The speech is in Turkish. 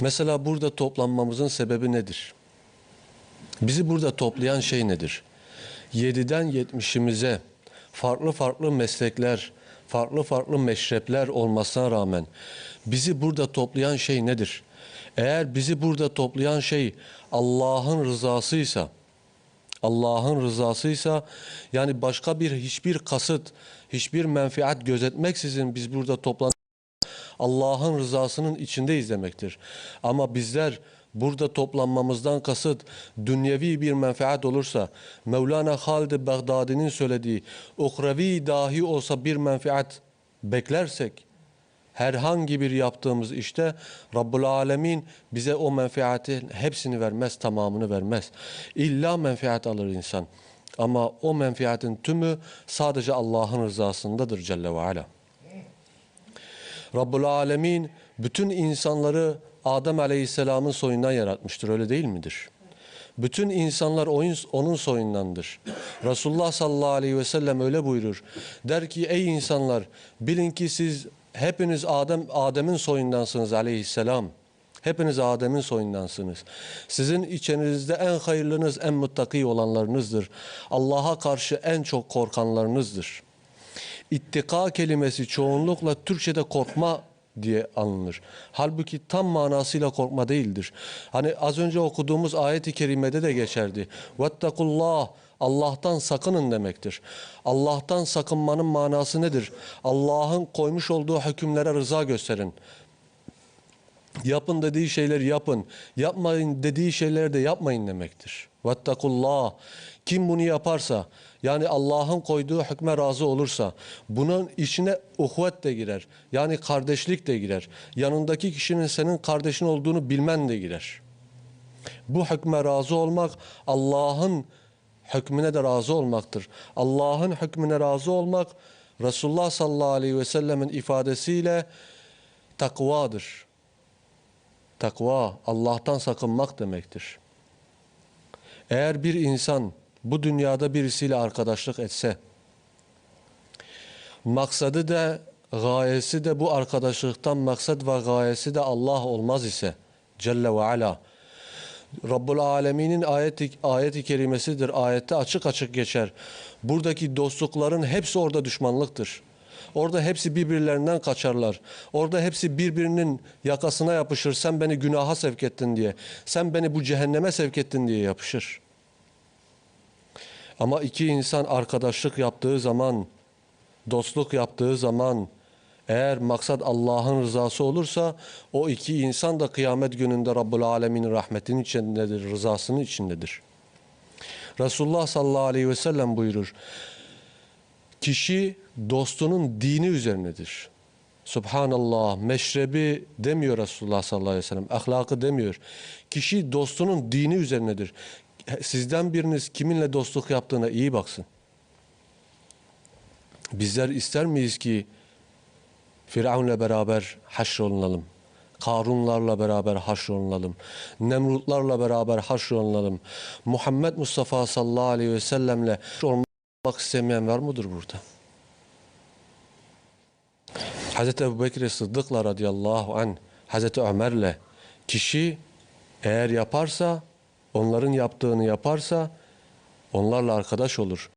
Mesela burada toplanmamızın sebebi nedir? Bizi burada toplayan şey nedir? 7'den 70'imize farklı farklı meslekler, farklı farklı meşrepler olmasına rağmen bizi burada toplayan şey nedir? Eğer bizi burada toplayan şey Allah'ın rızasıysa, Allah'ın rızasıysa yani başka bir hiçbir kasıt, hiçbir menfaat gözetmeksizin biz burada toplan Allah'ın rızasının içindeyiz demektir. Ama bizler burada toplanmamızdan kasıt dünyevi bir menfaat olursa Mevlana Halid Bağdadi'nin söylediği uhrevi dahi olsa bir menfaat beklersek herhangi bir yaptığımız işte Rabbul Alemin bize o menfaatin hepsini vermez, tamamını vermez. İlla menfaat alır insan. Ama o menfaatin tümü sadece Allah'ın rızasındadır Celle ve Ala. Rabbul Alemin bütün insanları Adem Aleyhisselam'ın soyundan yaratmıştır. Öyle değil midir? Bütün insanlar onun soyundandır. Resulullah sallallahu aleyhi ve sellem öyle buyurur. Der ki ey insanlar bilin ki siz hepiniz Adem Adem'in soyundansınız aleyhisselam. Hepiniz Adem'in soyundansınız. Sizin içinizde en hayırlınız, en muttaki olanlarınızdır. Allah'a karşı en çok korkanlarınızdır. İttika kelimesi çoğunlukla Türkçe'de korkma diye alınır. Halbuki tam manasıyla korkma değildir. Hani az önce okuduğumuz ayet-i kerimede de geçerdi. Vettakullah Allah'tan sakının demektir. Allah'tan sakınmanın manası nedir? Allah'ın koymuş olduğu hükümlere rıza gösterin. Yapın dediği şeyleri yapın. Yapmayın dediği şeyleri de yapmayın demektir. Vettakullah. Kim bunu yaparsa yani Allah'ın koyduğu hükme razı olursa bunun içine uhvet de girer. Yani kardeşlik de girer. Yanındaki kişinin senin kardeşin olduğunu bilmen de girer. Bu hükme razı olmak Allah'ın hükmüne de razı olmaktır. Allah'ın hükmüne razı olmak Resulullah sallallahu aleyhi ve sellemin ifadesiyle takvadır. Takva Allah'tan sakınmak demektir. Eğer bir insan bu dünyada birisiyle arkadaşlık etse, maksadı da gayesi de bu arkadaşlıktan maksat ve gayesi de Allah olmaz ise Celle ve Ala Rabbul Alemin'in ayeti, ayeti kerimesidir. Ayette açık açık geçer. Buradaki dostlukların hepsi orada düşmanlıktır. Orada hepsi birbirlerinden kaçarlar. Orada hepsi birbirinin yakasına yapışır. Sen beni günaha sevk ettin diye. Sen beni bu cehenneme sevk ettin diye yapışır. Ama iki insan arkadaşlık yaptığı zaman, dostluk yaptığı zaman eğer maksat Allah'ın rızası olursa o iki insan da kıyamet gününde Rabbul Alemin'in rahmetinin içindedir, rızasının içindedir. Resulullah sallallahu aleyhi ve sellem buyurur. Kişi dostunun dini üzerinedir. Subhanallah, meşrebi demiyor Resulullah sallallahu aleyhi ve sellem, ahlakı demiyor. Kişi dostunun dini üzerinedir. Sizden biriniz kiminle dostluk yaptığına iyi baksın. Bizler ister miyiz ki Firavun'la beraber haşrolunalım. Karunlarla beraber haşrolunalım. Nemrutlarla beraber haşrolunalım. Muhammed Mustafa sallallahu aleyhi ve sellemle olmak istemeyen var mıdır burada? Hazreti Ebu Bekir Sıddık'la radıyallahu anh, Hazreti Ömer'le kişi eğer yaparsa, onların yaptığını yaparsa onlarla arkadaş olur.